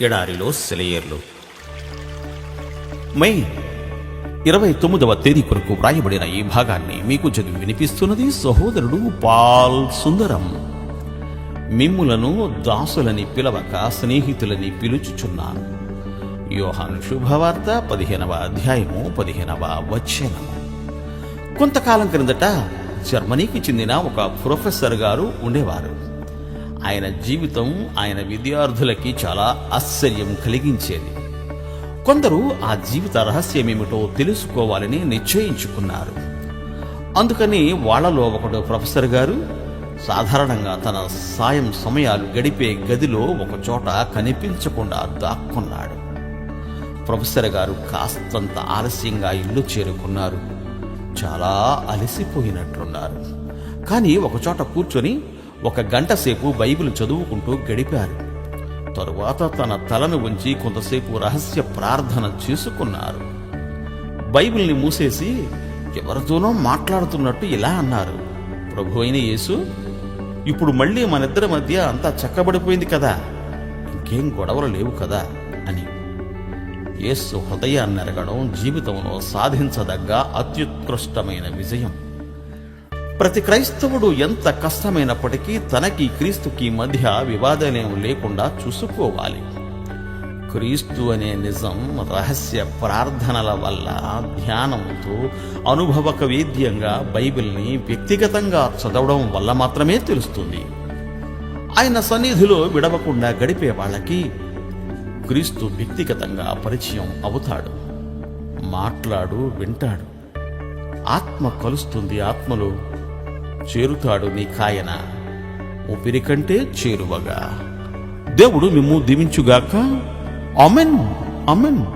ఎడారిలో సెలయేర్లు. మే ఇరవై తొమ్మిదవ తేదీ కొరకు వ్రాయబడిన ఈ భాగాన్ని మీకు చదివి వినిపిస్తున్నది సహోదరుడు పాల్ సుందరం. మిమ్ములను దాసులని పిలవక స్నేహితులని పిలుచుచున్నాను యోహాను శుభవార్త పదిహేనవ అధ్యాయము పదిహేనవ వచనము. కొంతకాలం క్రిందట జర్మనీకి చెందిన ఒక ప్రొఫెసర్ గారు ఉండేవారు. ఆయన జీవితం ఆయన విద్యార్థులకి చాలా ఆశ్చర్యం కలిగించేది. కొందరు ఆ జీవిత రహస్యమేమిటో తెలుసుకోవాలని నిశ్చయించుకున్నారు. అందుకని వాళ్ళలో ఒకడు ప్రొఫెసర్ గారు సాధారణంగా తన సాయం సమయాలు గడిపే గదిలో ఒక చోట కనిపించకుండా దాక్కున్నాడు. ప్రొఫెసర్ గారు కాస్తంత ఆలస్యంగా ఇల్లు చేరుకున్నారు. చాలా అలసిపోయినట్లున్నారు. కానీ ఒకచోట కూర్చొని ఒక గంట సేపు బైబిల్ చదువుకుంటూ గడిపారు. తరువాత తన తలను ఉంచి కొంతసేపు రహస్య ప్రార్థన చేసుకున్నారు. బైబిల్ని మూసేసి ఎవరితోనో మాట్లాడుతున్నట్టు ఇలా అన్నారు. ప్రభు అయిన యేసు ఇప్పుడు మళ్ళీ మనిద్దరి మధ్య అంతా చక్కబడిపోయింది కదా. ఇంకేం గొడవలు లేవు కదా అని. యేసు హృదయాన్ని ఎరగడం జీవితంలో సాధించదగ్గ అత్యుత్కృష్టమైన విజయం. ప్రతి క్రైస్తవుడు ఎంత కష్టమైనప్పటికీ తనకి క్రీస్తుకి మధ్య వివాదాలేం లేకుండా చూసుకోవాలి. క్రీస్తు అనే నిజం రహస్య ప్రార్థనల వల్ల ధ్యానంతో అనుభవక వేద్యంగా బైబిల్ని వ్యక్తిగతంగా చదవడం వల్ల మాత్రమే తెలుస్తుంది. ఆయన సన్నిధిలో విడవకుండా గడిపే వాళ్ళకి క్రీస్తు వ్యక్తిగతంగా పరిచయం అవుతాడు. మాట్లాడు వింటాడు. ఆత్మ కలుస్తుంది ఆత్మలో. చేరుతాడు నీ కాయన. ఊపిరి కంటే చేరువగా. దేవుడు మిమ్ము దీవించుగాక. Amen amen